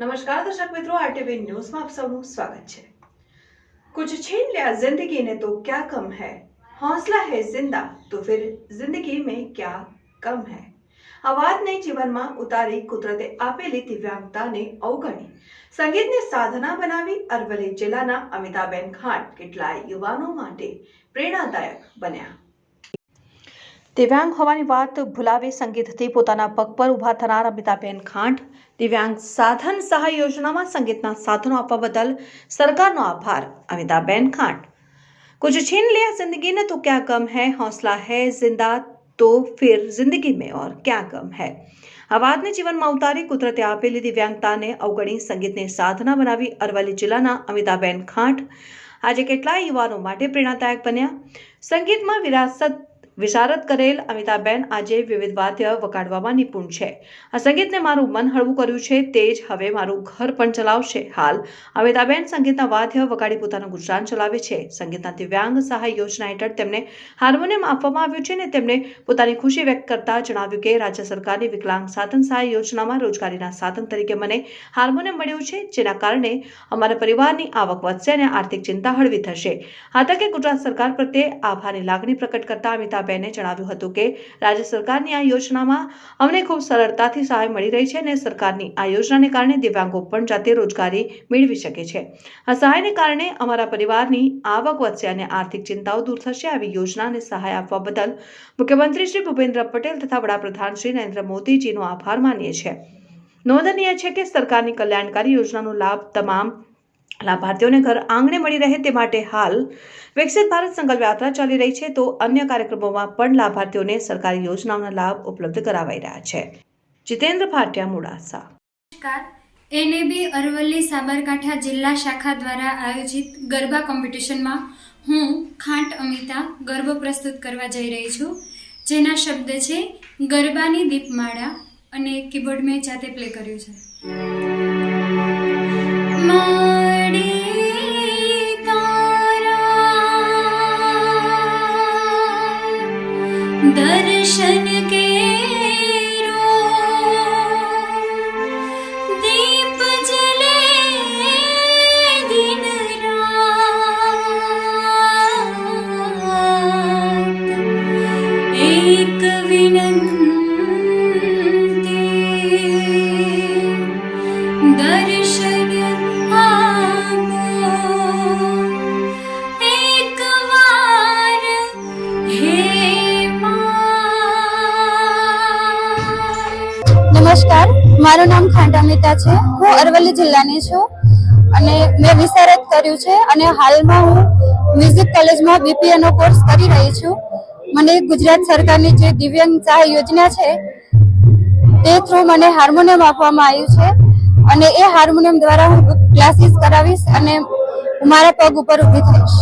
નમસ્કાર દર્શક મિત્રો આરટીવી ન્યૂઝમાં આપ સૌનું સ્વાગત છે कुछ छीन लिया जिंदगी ने तो क्या कम है हौसला है जिंदा तो फिर जिंदगी में क्या कम है અવાજને જીવનમાં ઉતારી કુદરતે આપેલી દિવ્યાંગતાને અવગણી સંગીતને સાધના બનાવી અરવલ્લી જિલ્લાના અમિતાબેન ખાંટ કેટલાય યુવાનો માટે પ્રેરણાદાયક બન્યા દિવ્યાંગ હોવાની વાત ભૂલાવી સંગીતથી પોતાના પગ પર ઊભા થનાર અમિતાબેન ખાંટ દિવ્યાંગ સાધન સહાય યોજનામાં સંગીતના સાધનો આપવા બદલ સરકારનો આભાર અમિતાબેન ખાંટ कुछ छीन लिया जिंदगी ने तो क्या कम है हौसला है जिंदा तो फिर जिंदगी में और क्या कम है અવાજને જીવનમાં ઉતારી કુદરતે આપેલી દિવ્યાંગતાને અવગણી સંગીતને સાધના બનાવી અરવલ્લી જિલ્લાના અમિતાબેન ખાંટ આજે કેટલાય યુવાનો માટે પ્રેરણાદાયક બન્યા સંગીતમાં વિરાસત વિશારદ કરેલ, અમિતાબેન આજે વિવિધ વાદ્ય વગાડવામાં નિપુણ છે. આ સંગીતને મારું મન હળવું કર્યું છે, તે જ હવે મારું ઘર પણ ચલાવશે. હાલ, અમિતાબેન સંગીતના વાદ્ય વગાડી પોતાનું ગુજરાન ચલાવે છે. સંગીતના દિવ્યાંગ સહાય યોજના હેઠળ તેમને હાર્મોનિયમ આપવામાં આવ્યું છે અને તેમણે પોતાની ખુશી વ્યક્ત કરતા જણાવ્યું કે, રાજ્ય સરકારની વિકલાંગ સાધન સહાય યોજનામાં રોજગારીના સાધન તરીકે મને હાર્મોનિયમ મળ્યું છે, જેના કારણે અમારા પરિવારની આવક વધશે અને આર્થિક ચિંતા હળવી થશે. આ તકે ગુજરાત સરકાર પ્રત્યે આભારની લાગણી પ્રકટ કરતા અમિતાબેને જણાવ્યું હતું કે રાજ્ય સરકારની આ યોજનામાં અમને ખૂબ સરળતાથી સહાય મળી રહી છે અને સરકારની આ યોજનાને કારણે દિવ્યાંગો પણ જાતે રોજગારી મેળવી શકે છે. આ સહાયને કારણે અમારા પરિવારની આવક વધશે અને આર્થિક ચિંતાઓ દૂર થશે. આવી યોજનાને સહાય આપવા બદલ મુખ્યમંત્રી શ્રી ભૂપેન્દ્ર પટેલ તથા વડાપ્રધાન શ્રી નરેન્દ્ર મોદીજીનો આભાર માનીએ છીએ. નોંધનીય છે કે સરકારની કલ્યાણકારી યોજનાનો લાભ તમામ લાભાર્થીઓને ઘર આંગણે મળી રહે તે માટે હાલ વિકસિત ભારત સંકલ્પ યાત્રા ચાલી રહી છે તો અન્ય કાર્યક્રમોમાં પણ લાભાર્થીઓને સરકારી યોજનાઓના લાભ ઉપલબ્ધ કરાવાઈ રહ્યા છે. જીતેન્દ્ર ભાટિયા, મુડાસા. નમસ્કાર. એનએબી અરવલ્લી સાબરકાંઠા જિલ્લા શાખા દ્વારા આયોજિત ગરબા કોમ્પિટિશનમાં હું, ખાંટ અમિતા, ગરબો પ્રસ્તુત કરવા જઈ રહી છું. જેના શબ્દ છે, ગરબાની દીપમાળા અને કીબોર્ડ મેં જાતે પ્લે કર્યું છે. दर्शन के નમસ્કાર. મારું નામ ખાંડામિતા છે. હું અરવલ્લી જિલ્લાની છું અને મેં વિશારદ કર્યું છે અને હાલમાં હું મ્યુઝિક કોલેજમાં બીપીએનો કોર્સ કરી રહી છું. મને ગુજરાત સરકારની જે દિવ્યાંગ સહાય યોજના છે, તે થ્રુ મને હાર્મોનિયમ આપવામાં આવ્યું છે અને એ હાર્મોનિયમ દ્વારા હું ક્લાસીસ કરાવીશ અને મારા પગ ઉપર ઊભી થઈશ.